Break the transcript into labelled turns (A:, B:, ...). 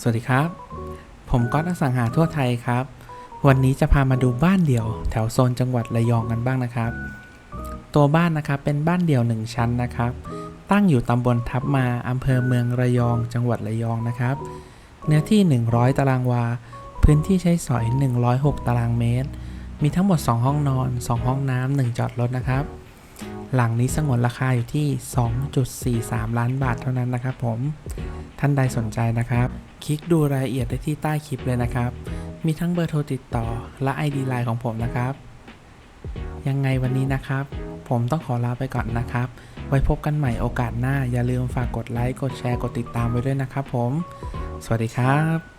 A: สวัสดีครับ ผมก๊อตอสังหาทั่วไทยครับ วันนี้จะพามาดูบ้านเดี่ยว แถวโซนจังหวัดระยองกันบ้างนะครับ ตัวบ้านนะครับเป็นบ้านเดี่ยวหนึ่งชั้นนะครับ ตั้งอยู่ตำบลทับมาอำเภอเมืองระยอง จังหวัดระยองนะครับ เนื้อที่ 100 ตารางวา พื้นที่ใช้สอย 106 ตารางเมตร มีทั้งหมด 2 ห้องนอน 2 ห้องน้ำ1จอดรถนะครับ หลังนี้สงวนราคาอยู่ที่ 2.43 ล้านบาทเท่านั้นนะครับผม ท่านใดสนใจนะครับ คลิกดูรายละเอียดได้ที่ใต้คลิปเลยนะครับ มีทั้งเบอร์โทรติดต่อและ ID ไลน์ของผมนะครับ ยังไงวันนี้นะครับ ผมต้องขอลาไปก่อนนะครับ ไว้พบกันใหม่โอกาสหน้า อย่าลืมฝากกดไลค์ กดแชร์ กดติดตามไว้ด้วยนะครับผม สวัสดีครับ